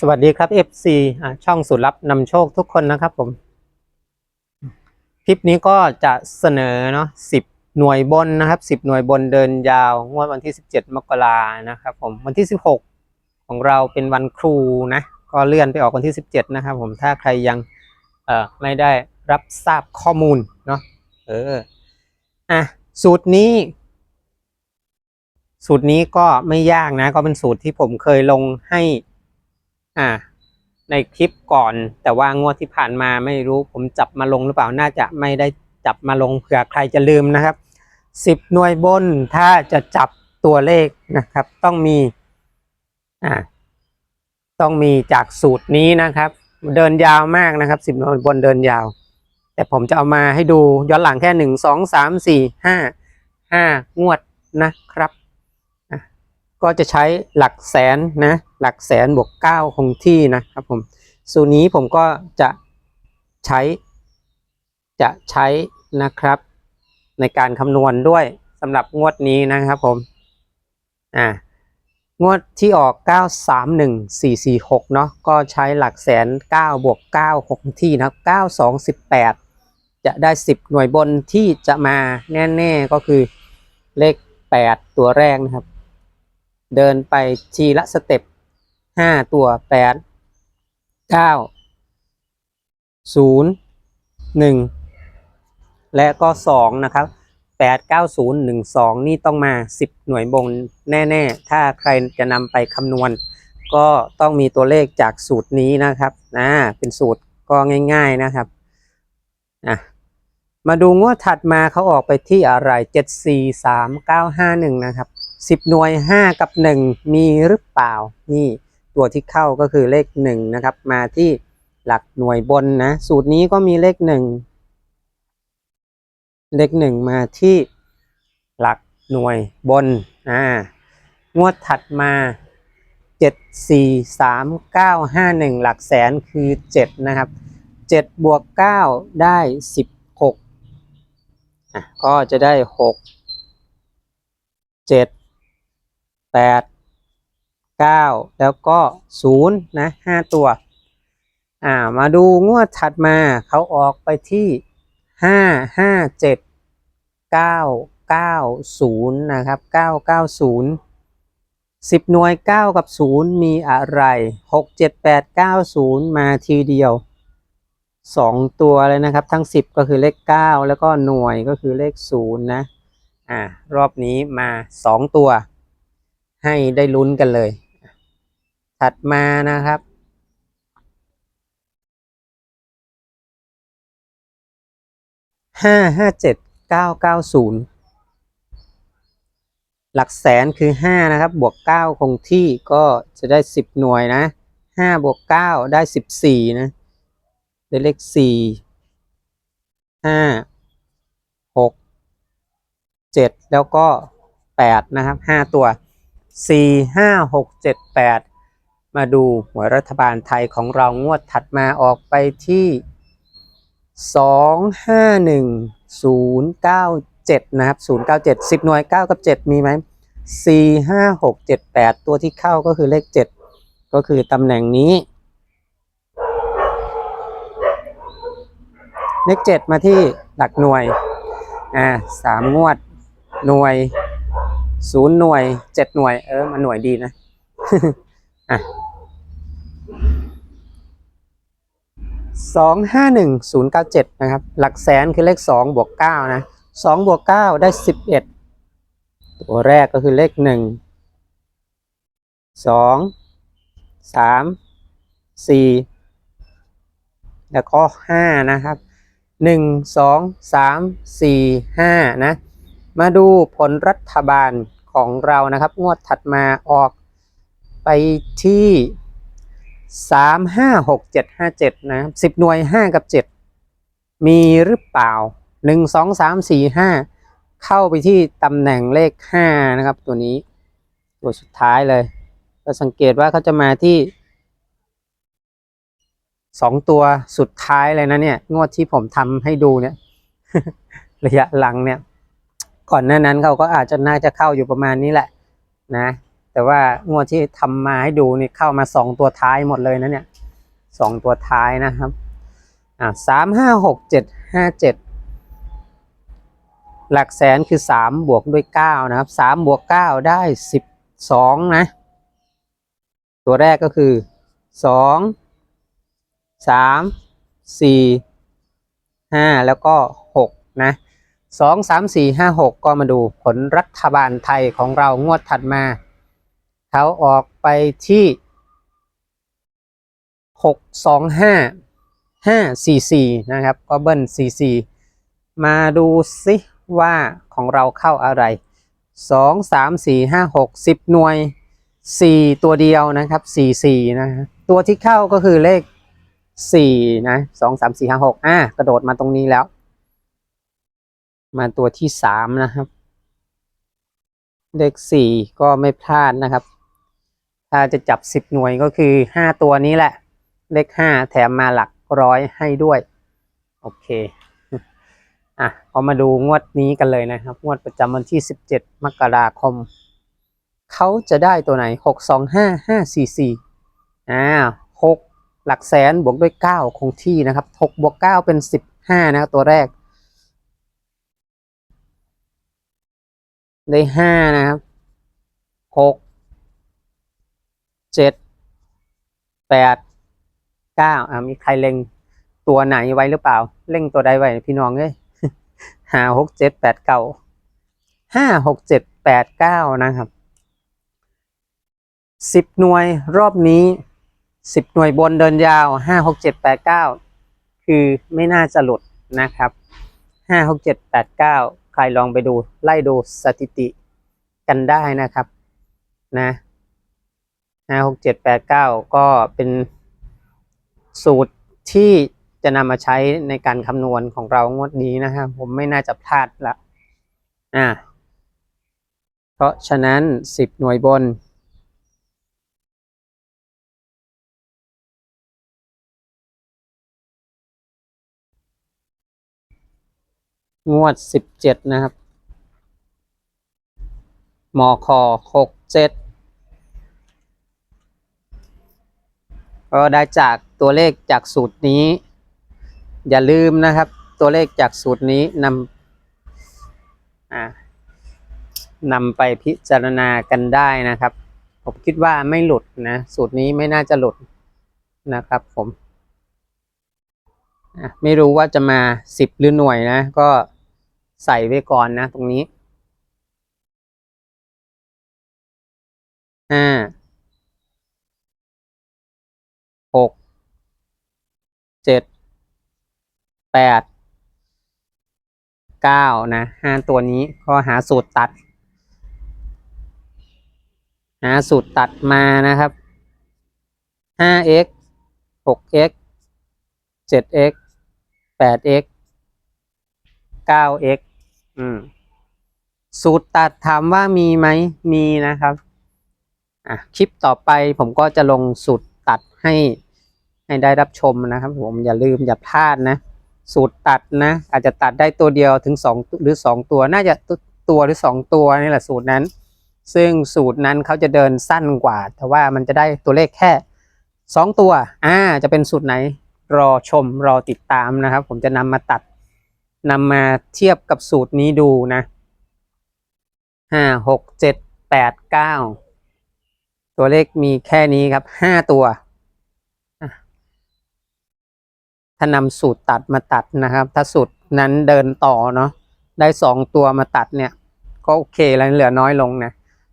สวัสดีครับ FC ช่องสุดลับนำโชคทุกคนนะครับผม คลิปนี้ก็จะเสนอเนาะสิบหน่วยบนนะครับสิบหน่วยบนเดินยาว งวดวันที่ 17 มกรานะครับผม วันที่ 16 ของเราเป็นวันครูนะ ก็เลื่อนไปออกวันที่ 17 นะครับผมถ้าใครยังเอ่อไม่ได้รับทราบข้อมูลเนาะเอออะสูตรนี้ สูตรนี้ก็ไม่ยากนะ ก็เป็นสูตรที่ผมเคยลงให้ อ่า ในคลิปก่อน แต่ว่างวดที่ผ่านมาไม่รู้ผมจับมาลงหรือเปล่าน่าจะไม่ได้จับมาลงเผื่อใครจะลืมนะครับสิบหน่วยบนถ้าจะจับตัวเลขนะครับ ต้องมีอ่าต้องมีจากสูตรนี้นะครับ เดินยาวมากนะครับสิบหน่วยบนเดินยาว แต่ผมจะเอามาให้ดูย้อนหลังแค่หนึ่งสองสามสี่ห้าห้างวดนะครับ ก็จะใช้หลักแสนนะ หลักแสนบวกเก้าคงที่นะครับผมสูตรนี้ผมก็จะใช้ จะใช้นะครับ ในการคำนวณด้วยสำหรับงวดนี้นะครับผมอ่างวดที่ออก 931446 เนาะก็ใช้หลักแสน 9 บวก9คงที่นะครับ9218 จะได้ 10 หน่วยบนที่จะมาแน่ ๆ ก็คือเลข 8 ตัวแรกนะครับ เดินไปทีละสเต็ปห้าตัวแปดเก้าศูนย์หนึ่งและก็สองนะครับแปดเก้าศูนย์หนึ่งสองนี่ต้องมาสิบหน่วยบนแน่ ๆ ถ้าใครจะนำไปคำนวณ ก็ต้องมีตัวเลขจากสูตรนี้นะครับนะเป็นสูตรก็ง่าย ๆนะครับอะมาดูงวดถัดมาเขาออกไปที่อะไรเจ็ดสี่สามเก้าห้าหนึ่งนะครับ สิบหน่วยห้ากับหนึ่งมีหรือเปล่า นี่ตัวที่เข้าก็คือเลขหนึ่งนะครับ มาที่หลักหน่วยบนนะ สูตรนี้ก็มีเลขหนึ่งเลขหนึ่งมาที่หลักหน่วยบน อ่างวดถัดมาเจ็ดสี่สามเก้าห้าหนึ่งหลักแสนคือเจ็ดนะครับเจ็ดบวกเก้าได้สิบหกอะก็จะได้หกเจ็ด แปดเก้าแล้วก็ศูนย์นะห้าตัว อ่ามาดูงวดถัดมาเขาออกไปที่ห้าห้าเจ็ดเก้าเก้าศูนย์นะครับเก้าเก้าศูนย์สิบหน่วยเก้ากับศูนย์มีอะไรหกเจ็ดแปดเก้าศูนย์มาทีเดียวสองตัวเลยนะครับทั้งสิบก็คือเลขเก้าแล้วก็หน่วยก็คือเลขศูนย์นะอ่ารอบนี้มาสองตัว ให้ได้ลุ้นกันเลย ถัดมานะครับ ห้าห้าเจ็ดเก้าเก้าศูนย์หลักแสนคือห้านะครับ บวกเก้าคงที่ก็จะได้สิบหน่วยนะห้าบวกเก้าได้สิบสี่นะ ได้เลขสี่ห้าหกเจ็ดแล้วก็แปดนะครับห้าตัว สี่ห้าหกเจ็ดแปดมาดูหวยรัฐบาลไทยของเรางวดถัดมาออกไปที่สองห้าหนึ่งศูนย์เก้าเจ็ดนะครับศูนย์เก้าเจ็ดสิบหน่วยเก้ากับเจ็ดมีไหมสี่ห้าหกเจ็ดแปดตัวที่เข้าก็คือเลขเจ็ดก็คือตำแหน่งนี้ เลขเจ็ดมาที่หลักหน่วย อ่าสามงวดหน่วย ศูนย์หน่วยเจ็ดหน่วย เออ มันหน่วยดีนะ อะสองห้าหนึ่งศูนย์เก้าเจ็ดนะครับ หลักแสนคือเลขสองบวกเก้านะสองบวกเก้าได้สิบเอ็ดตัวแรกก็คือเลขหนึ่งสองสามสี่แล้วก็ห้านะครับหนึ่งสองสามสี่ห้านะ มาดูผลรัฐบาล ของเรานะครับ งวดถัดมาออกไปที่สามห้าหกเจ็ดห้าเจ็ดนะสิบหน่วยห้ากับเจ็ดมีหรือเปล่าหนึ่งสองสามสี่ห้าเข้าไปที่ตำแหน่งเลขห้านะครับ ตัวนี้ตัวสุดท้ายเลย ก็สังเกตว่าเขาจะมาที่สองตัวสุดท้ายเลยนะเนี่ย งวดที่ผมทำให้ดูเนี่ย ระยะหลังเนี่ย ก่อนหน้านั้นเขาก็อาจจะน่าจะเข้าอยู่ประมาณนี้แหละนะ แต่ว่างวดที่ทำมาให้ดูนี่เข้ามาสองตัวท้ายหมดเลยนะเนี่ยสองตัวท้ายนะครับอ่าสามห้าหกเจ็ดห้าเจ็ดหลักแสนคือสามบวกด้วยเก้านะครับสามบวกเก้าได้สิบสองนะ ตัวแรกก็คือสองสามสี่ห้าแล้วก็หกนะ สองสามสี่ห้าหกก็มาดูผลรัฐบาลไทยของเรางวดถัดมา เขาออกไปที่หกสองห้าห้าสี่สี่นะครับก็เบิ้ลสี่สี่มาดูสิว่าของเราเข้าอะไรสองสามสี่ห้าหกสิบหน่วยสี่ตัวเดียวนะครับสี่สี่นะฮะตัวที่เข้าก็คือเลขสี่นะสองสามสี่ห้าหกอะกระโดดมาตรงนี้แล้ว มาตัวที่สามนะครับ เลขสี่ก็ไม่พลาดนะครับ ถ้าจะจับสิบหน่วยก็คือห้าตัวนี้แหละ เลขห้าแถมมาหลักร้อยให้ด้วย โอเค อะพอมาดูงวดนี้กันเลยนะครับ งวดประจำวันที่สิบเจ็ดมกราคม เขาจะได้ตัวไหนหกสองห้าห้าสี่สี่อ่าหกหลักแสนบวกด้วยเก้าคงที่นะครับหกบวกเก้าเป็นสิบห้านะครับตัวแรก ได้ห้านะครับหกเจ็ดแปดเก้าอ่ามีใครเล็งตัวไหนไว้หรือเปล่า เล็งตัวใดไว้พี่น้องเอ้ยห้าหกเจ็ดแปดเก้าห้าหกเจ็ดแปดเก้านะครับสิบหน่วยรอบนี้สิบหน่วยบนเดินยาวห้าหกเจ็ดแปดเก้าคือไม่น่าจะหลุดนะครับห้าหกเจ็ดแปดเก้า ใครลองไปดูไล่ดูสถิติกันได้นะครับนะห้าหกเจ็ดแปดเก้าก็เป็นสูตรที่จะนำมาใช้ในการคำนวณของเรางวดนี้นะครับผมไม่น่าจะพลาดละอ่าเพราะฉะนั้นสิบหน่วยบน งวดสิบเจ็ดนะครับมคหกเจ็ดก็ได้จากตัวเลขจากสูตรนี้ อย่าลืมนะครับ ตัวเลขจากสูตรนี้นำนำไปพิจารณากันได้นะครับ ผมคิดว่าไม่หลุดนะ สูตรนี้ไม่น่าจะหลุดนะครับผมไม่รู้ว่าจะมาสิบหรือหน่วยนะ ก็ ใส่ไว้ก่อนนะ ตรงนี้ห้าหกเจ็ดแปดเก้านะห้าตัวนี้ก็หาสูตรตัด หาสูตรตัดมานะครับ 5x 6x 7x 8x 9x อืม สูตรตัดถามว่ามีไหม มีนะครับ อะ คลิปต่อไปผมก็จะลงสูตรตัดให้ ให้ได้รับชมนะครับ ผมอย่าลืมอย่าพลาดนะ สูตรตัดนะ อาจจะตัดได้ตัวเดียวถึงสองหรือสองตัว น่าจะตัวหรือสองตัวนี่แหละสูตรนั้น ซึ่งสูตรนั้นเขาจะเดินสั้นกว่า แต่ว่ามันจะได้ตัวเลขแค่สองตัว อ่า จะเป็นสูตรไหนรอชมรอติดตามนะครับ ผมจะนำมาตัด นำมาเทียบกับสูตรนี้ดูนะห้าหกเจ็ดแปดเก้าตัวเลขมีแค่นี้ครับห้าตัวถ้านำสูตรตัดมาตัดนะครับ ถ้าสูตรนั้นเดินต่อเนาะได้สองตัวมาตัดเนี่ย ก็โอเคแล้วเหลือน้อยลงนะ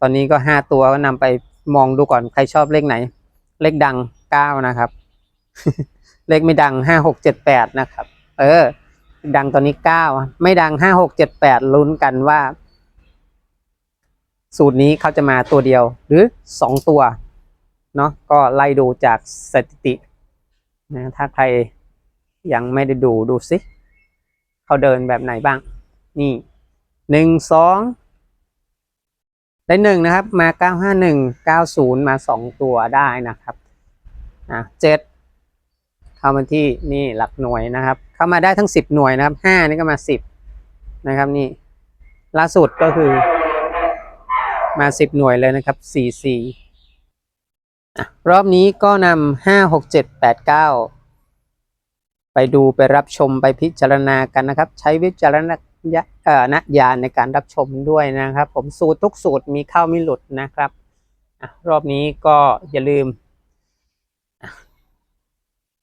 ตอนนี้ก็ห้าตัวก็นำไปมองดูก่อนใครชอบเลขไหน เลขดังเก้านะครับ เลขไม่ดังห้าหกเจ็ดแปดนะครับ เออ ดังตอนนี้เก้าไม่ดังห้าหกเจ็ดแปดลุ้นกันว่า สูตรนี้เขาจะมาตัวเดียวหรือสองตัวเนาะก็ไล่ดูจากสถิตินะถ้าใครยังไม่ได้ดูดูสิเขาเดินแบบไหนบ้าง นี่หนึ่งสองได้หนึ่งนะครับ มาเก้าห้าหนึ่งเก้าศูนย์มาสองตัวได้นะครับอะเจ็ดเข้ามาที่นี่หลักหน่วยนะครับ เข้ามาได้ทั้งสิบหน่วยนะครับห้านี่ก็มาสิบนะครับนี่ล่าสุดก็คือมาสิบหน่วยเลยนะครับสี่สี่รอบนี้ก็นำห้าหกเจ็ดแปดเก้าไปดูไปรับชมไปพิจารณากันนะครับ ใช้วิจารณญาเอ่อณญาณในการรับชมด้วยนะครับ ผมสูตรทุกสูตรมีเข้ามีหลุดนะครับอรอบนี้ก็อย่าลืม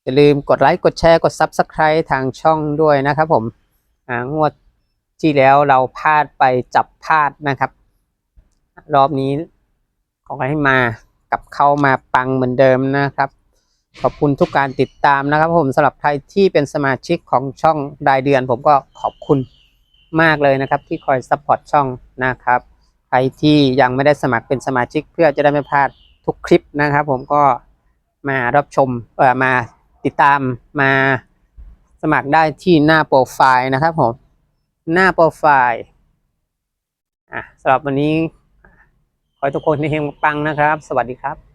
อย่าลืมกดไลค์กดแชร์กด Subscribe ทางช่องด้วยนะครับผมอ่างวดที่แล้วเราพลาดไปจับพลาดนะครับ รอบนี้ขอให้มากับเข้ามาปังเหมือนเดิมนะครับ ขอบคุณทุกการติดตามนะครับผมสำหรับใครที่เป็นสมาชิกของช่องรายเดือน ผมก็ขอบคุณมากเลยนะครับ ที่คอยซัพพอร์ตช่องนะครับใครที่ยังไม่ได้สมัครเป็นสมาชิกเพื่อจะได้ไม่พลาดทุกคลิปนะครับ ผมก็มารับชมเอ่อมา ติดตามมาสมัครได้ที่หน้าโปรไฟล์นะครับผม หน้าโปรไฟล์อะสำหรับวันนี้ ขอให้ทุกคนเฮงปังนะครับ สวัสดีครับ